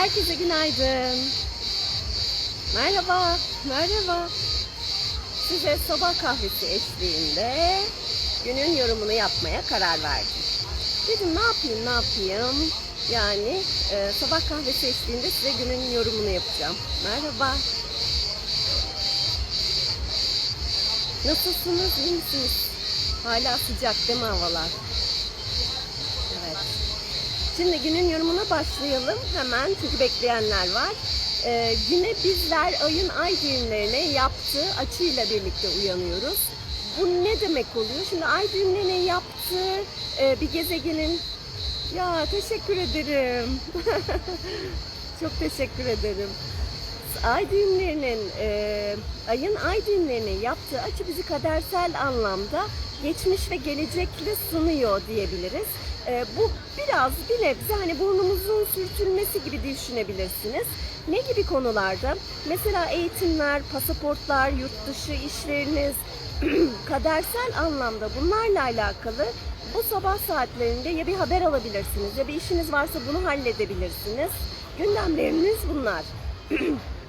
Herkese günaydın. Merhaba, merhaba. Size sabah kahvesi eşliğinde günün yorumunu yapmaya karar verdim. Dedim ne yapayım, ne yapayım? Yani e, sabah kahvesi eşliğinde size günün yorumunu yapacağım. Merhaba. Nasılsınız, iyi misiniz? Hala sıcak değil mi havalar? Şimdi günün yorumuna başlayalım hemen çünkü bekleyenler var. Ee, güne bizler ayın ay düğümlerine yaptığı açıyla birlikte uyanıyoruz. Bu ne demek oluyor? Şimdi ay düğümlerine yaptığı e, bir gezegenin... Ya teşekkür ederim. Çok teşekkür ederim. Ay düğümlerinin, e, ayın ay düğümlerine yaptığı açı bizi kadersel anlamda geçmiş ve gelecekle sunuyor diyebiliriz. E, bu biraz bir nebze hani burnumuzun sürtülmesi gibi düşünebilirsiniz. Ne gibi konularda? Mesela eğitimler, pasaportlar, yurt dışı işleriniz, kadersel anlamda bunlarla alakalı bu sabah saatlerinde ya bir haber alabilirsiniz ya bir işiniz varsa bunu halledebilirsiniz. Gündemleriniz bunlar.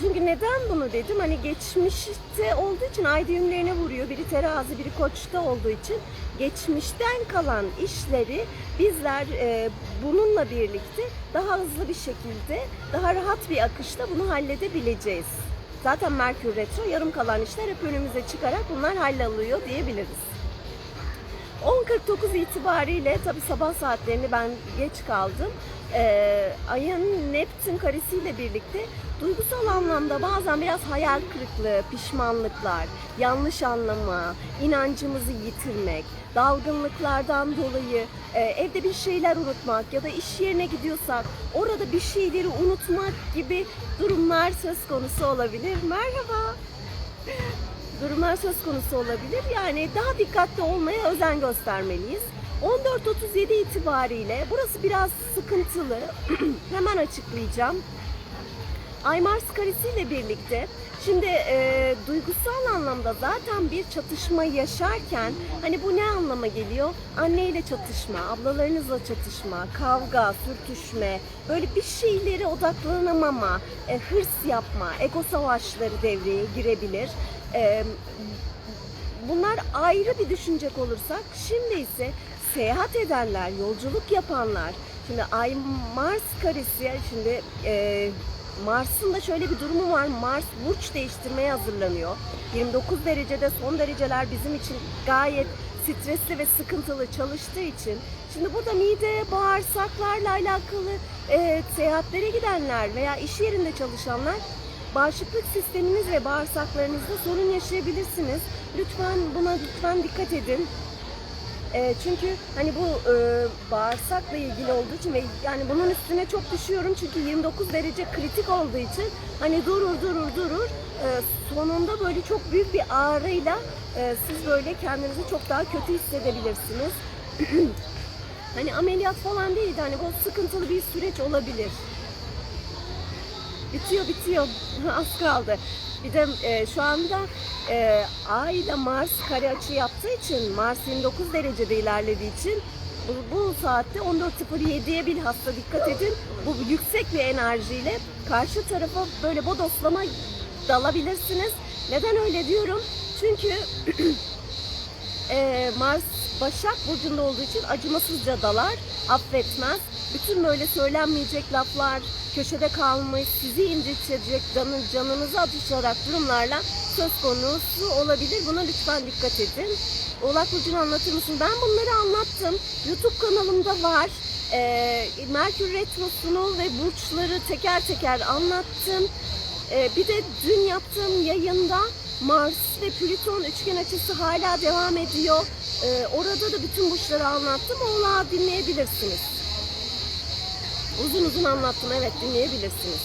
Çünkü neden bunu dedim? Hani geçmişte olduğu için ay düğümlerine vuruyor. Biri terazi, biri koçta olduğu için geçmişten kalan işleri bizler e, bununla birlikte daha hızlı bir şekilde, daha rahat bir akışta bunu halledebileceğiz. Zaten Merkür Retro yarım kalan işler hep önümüze çıkarak bunlar halloluyor diyebiliriz. 10.49 itibariyle tabi sabah saatlerini ben geç kaldım. Ee, ayın Neptün karesiyle birlikte duygusal anlamda bazen biraz hayal kırıklığı, pişmanlıklar, yanlış anlama, inancımızı yitirmek, dalgınlıklardan dolayı e, evde bir şeyler unutmak ya da iş yerine gidiyorsak orada bir şeyleri unutmak gibi durumlar söz konusu olabilir. Merhaba durumlar söz konusu olabilir. Yani daha dikkatli olmaya özen göstermeliyiz. 14.37 itibariyle burası biraz sıkıntılı. Hemen açıklayacağım. Ay Mars karesiyle birlikte şimdi e, duygusal anlamda zaten bir çatışma yaşarken hani bu ne anlama geliyor? Anneyle çatışma, ablalarınızla çatışma, kavga, sürtüşme, böyle bir şeylere odaklanamama, e, hırs yapma, ego savaşları devreye girebilir. E, bunlar ayrı bir düşünecek olursak şimdi ise seyahat edenler, yolculuk yapanlar. Şimdi Ay Mars karesi şimdi e, Mars'ın da şöyle bir durumu var. Mars burç değiştirmeye hazırlanıyor. 29 derecede son dereceler bizim için gayet stresli ve sıkıntılı çalıştığı için. Şimdi burada mide, bağırsaklarla alakalı e, seyahatlere gidenler veya iş yerinde çalışanlar bağışıklık sisteminiz ve bağırsaklarınızda sorun yaşayabilirsiniz. Lütfen buna lütfen dikkat edin. E, çünkü hani bu e, bağırsakla ilgili olduğu için ve yani bunun üstüne çok düşüyorum çünkü 29 derece kritik olduğu için hani durur durur durur e, sonunda böyle çok büyük bir ağrıyla e, siz böyle kendinizi çok daha kötü hissedebilirsiniz. hani ameliyat falan değil de hani bu sıkıntılı bir süreç olabilir. Bitiyor bitiyor. Az kaldı. Bir de e, şu anda e, Ay ile Mars kare açı yaptığı için Mars 29 derecede ilerlediği için bu, bu saatte 14.07'ye bilhassa dikkat edin. Bu yüksek bir enerjiyle karşı tarafa böyle bodoslama dalabilirsiniz. Neden öyle diyorum? Çünkü e, Mars Başak Burcu'nda olduğu için acımasızca dalar, affetmez. Bütün böyle söylenmeyecek laflar, köşede kalmış, sizi incitecek, canı, canınızı atışarak durumlarla söz konusu olabilir. Buna lütfen dikkat edin. Oğlak Burcu'nu anlatır mısın? Ben bunları anlattım. YouTube kanalımda var. Ee, Merkür Retrosu'nu ve burçları teker teker anlattım. Ee, bir de dün yaptığım yayında Mars ve Plüton üçgen açısı hala devam ediyor. Ee, orada da bütün burçları anlattım. Oğlağı dinleyebilirsiniz. Uzun uzun anlattım evet dinleyebilirsiniz.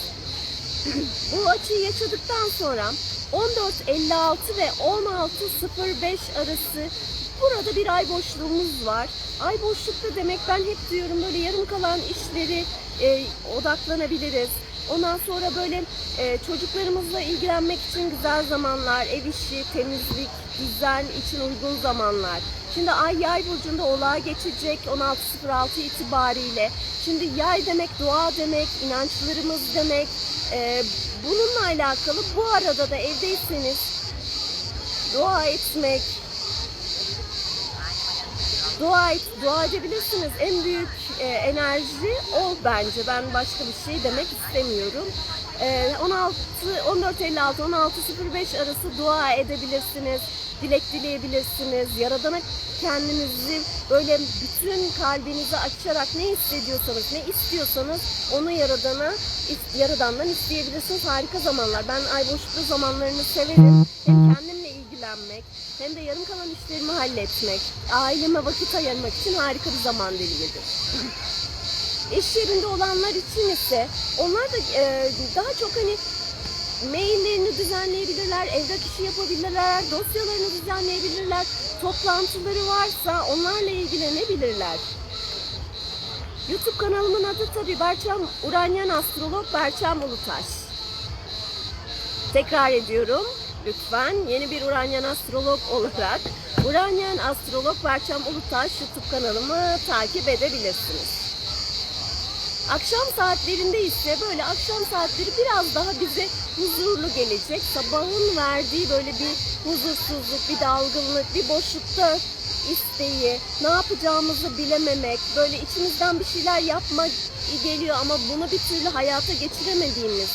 Bu açıyı yaşadıktan sonra 14.56 ve 16.05 arası burada bir ay boşluğumuz var. Ay boşlukta demek ben hep diyorum böyle yarım kalan işleri e, odaklanabiliriz. Ondan sonra böyle e, çocuklarımızla ilgilenmek için güzel zamanlar, ev işi, temizlik, düzen için uygun zamanlar. Şimdi ay yay burcunda oğlağa geçecek 16.06 itibariyle. Şimdi yay demek dua demek, inançlarımız demek. Ee, bununla alakalı bu arada da evdeyseniz dua etmek, dua et, dua edebilirsiniz. En büyük e, enerji o bence. Ben başka bir şey demek istemiyorum. E, 16 14.56 16.05 arası dua edebilirsiniz. Dilek dileyebilirsiniz. Yaradana kendinizi böyle bütün kalbinizi açarak ne hissediyorsanız, ne istiyorsanız onu yaradana yaradandan isteyebilirsiniz. Harika zamanlar. Ben ay boşluklu zamanlarını severim. İlgilenmek hem de yarım kalan işlerimi halletmek, aileme vakit ayırmak için harika bir zaman dilimidir. İş yerinde olanlar için ise onlar da e, daha çok hani maillerini düzenleyebilirler, evrak işi yapabilirler, dosyalarını düzenleyebilirler, toplantıları varsa onlarla ilgilenebilirler. YouTube kanalımın adı tabii Berçem Uranyen Astrolog Berçem Ulutaş. Tekrar ediyorum lütfen yeni bir Uranyen Astrolog olarak Uranyen Astrolog Berçem Ulutaş YouTube kanalımı takip edebilirsiniz. Akşam saatlerinde ise böyle akşam saatleri biraz daha bize huzurlu gelecek. Sabahın verdiği böyle bir huzursuzluk, bir dalgınlık, bir boşlukta isteği, ne yapacağımızı bilememek, böyle içimizden bir şeyler yapma geliyor ama bunu bir türlü hayata geçiremediğimiz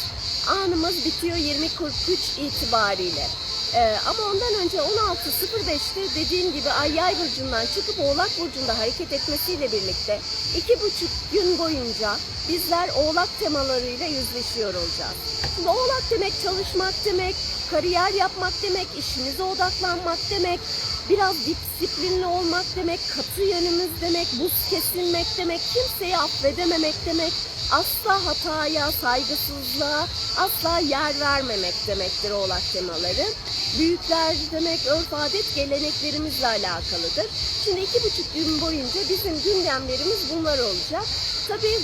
anımız bitiyor 20.43 itibariyle. Ee, ama ondan önce 16.05'te dediğim gibi Ay Yay burcundan çıkıp Oğlak burcunda hareket etmesiyle birlikte iki buçuk gün boyunca bizler Oğlak temalarıyla yüzleşiyor olacağız. Şimdi Oğlak demek çalışmak demek, kariyer yapmak demek, işinize odaklanmak demek, biraz disiplinli olmak demek, katı yönümüz demek, buz kesilmek demek, kimseyi affedememek demek, asla hataya, saygısızlığa asla yer vermemek demektir oğlak temaları. Büyükler demek örf adet geleneklerimizle alakalıdır. Şimdi iki buçuk gün boyunca bizim gündemlerimiz bunlar olacak. Tabii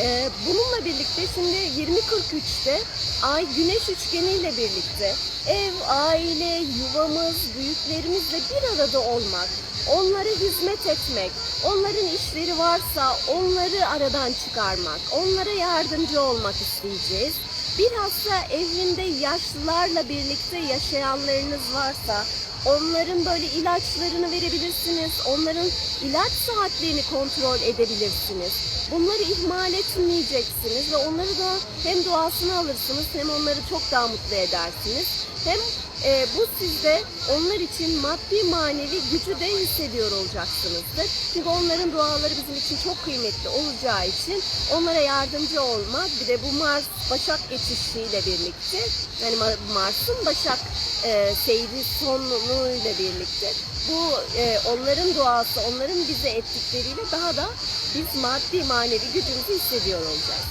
ee, bununla birlikte şimdi 20.43'te Ay Güneş üçgeniyle birlikte ev, aile, yuvamız, büyüklerimizle bir arada olmak, onlara hizmet etmek, onların işleri varsa onları aradan çıkarmak, onlara yardımcı olmak isteyeceğiz. Bilhassa evinde yaşlılarla birlikte yaşayanlarınız varsa onların böyle ilaçlarını verebilirsiniz. Onların ilaç saatlerini kontrol edebilirsiniz. Bunları ihmal etmeyeceksiniz ve onları da hem duasını alırsınız hem onları çok daha mutlu edersiniz. Hem e, bu sizde onlar için maddi manevi gücü de hissediyor olacaksınızdır. Çünkü onların duaları bizim için çok kıymetli olacağı için onlara yardımcı olmak bir de bu Mars Başak geçişiyle birlikte yani Ma- Mars'ın Başak e, seyri sonuyla birlikte bu e, onların duası, onların bize ettikleriyle daha da biz maddi manevi gücümüzü hissediyor olacağız.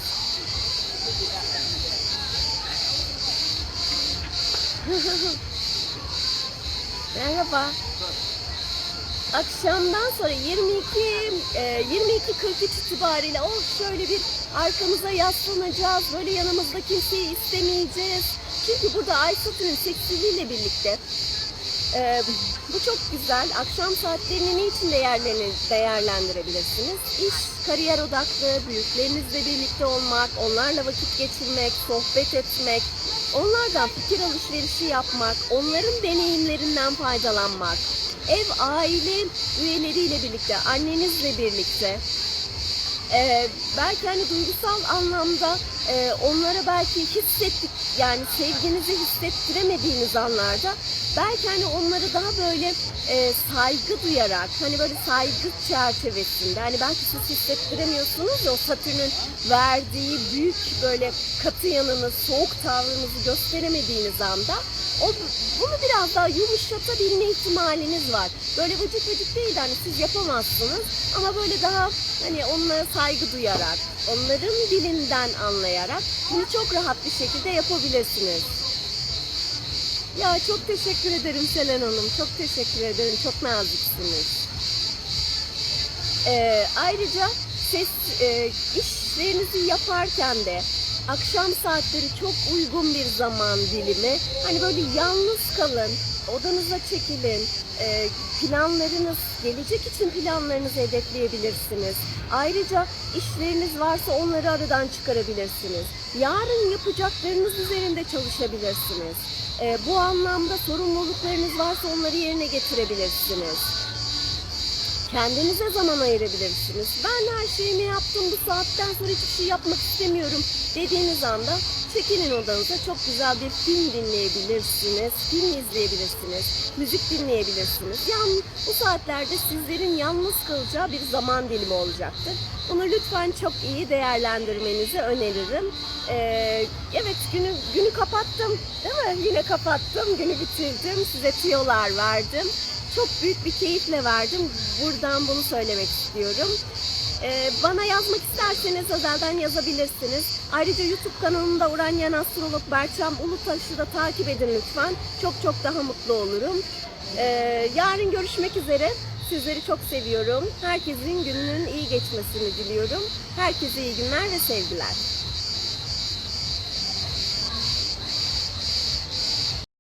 Merhaba. Akşamdan sonra 22 e, 22.43 itibariyle oh şöyle bir arkamıza yaslanacağız. Böyle yanımızda kimseyi istemeyeceğiz. Çünkü burada Ay Satürn seksiliyle birlikte e, bu çok güzel. Akşam saatlerini niçin değerlerini değerlendirebilirsiniz? İş, kariyer odaklı, büyüklerinizle birlikte olmak, onlarla vakit geçirmek, sohbet etmek, onlardan fikir alışverişi yapmak, onların deneyimlerinden faydalanmak, ev, aile üyeleriyle birlikte, annenizle birlikte, ee, belki hani duygusal anlamda e, onlara belki hissettik yani sevginizi hissettiremediğiniz anlarda belki hani onları daha böyle e, saygı duyarak hani böyle saygı çerçevesinde hani belki siz hissettiremiyorsunuz ya o Satürn'ün verdiği büyük böyle katı yanını soğuk tavrınızı gösteremediğiniz anda o bunu biraz daha yumuşatabilme ihtimaliniz var. Böyle vıcık vıcık değil de hani siz yapamazsınız ama böyle daha hani onlara saygı duyarak, onların dilinden anlayarak bunu çok rahat bir şekilde yapabilirsiniz. Ya çok teşekkür ederim Selen Hanım. Çok teşekkür ederim. Çok naziksiniz. Ee, ayrıca ses e, işlerinizi yaparken de akşam saatleri çok uygun bir zaman dilimi. Hani böyle yalnız kalın, odanıza çekilin, e, planlarınız, gelecek için planlarınızı hedefleyebilirsiniz. Ayrıca işleriniz varsa onları aradan çıkarabilirsiniz. Yarın yapacaklarınız üzerinde çalışabilirsiniz. Ee, bu anlamda sorumluluklarınız varsa onları yerine getirebilirsiniz. Kendinize zaman ayırabilirsiniz. Ben her şeyimi yaptım bu saatten sonra hiçbir şey yapmak istemiyorum dediğiniz anda çekilin odanıza çok güzel bir film dinleyebilirsiniz, film izleyebilirsiniz, müzik dinleyebilirsiniz. Yani bu saatlerde sizlerin yalnız kalacağı bir zaman dilimi olacaktır. Bunu lütfen çok iyi değerlendirmenizi öneririm. Ee, evet günü günü kapattım değil mi? Yine kapattım, günü bitirdim, size tüyolar verdim. Çok büyük bir keyifle verdim. Buradan bunu söylemek istiyorum. Ee, bana yazmak isterseniz özelden yazabilirsiniz. Ayrıca YouTube kanalımda Uranyen Astrolog Berçem Ulutaş'ı da takip edin lütfen. Çok çok daha mutlu olurum. Ee, yarın görüşmek üzere. Sizleri çok seviyorum. Herkesin gününün iyi geçmesini diliyorum. Herkese iyi günler ve sevgiler.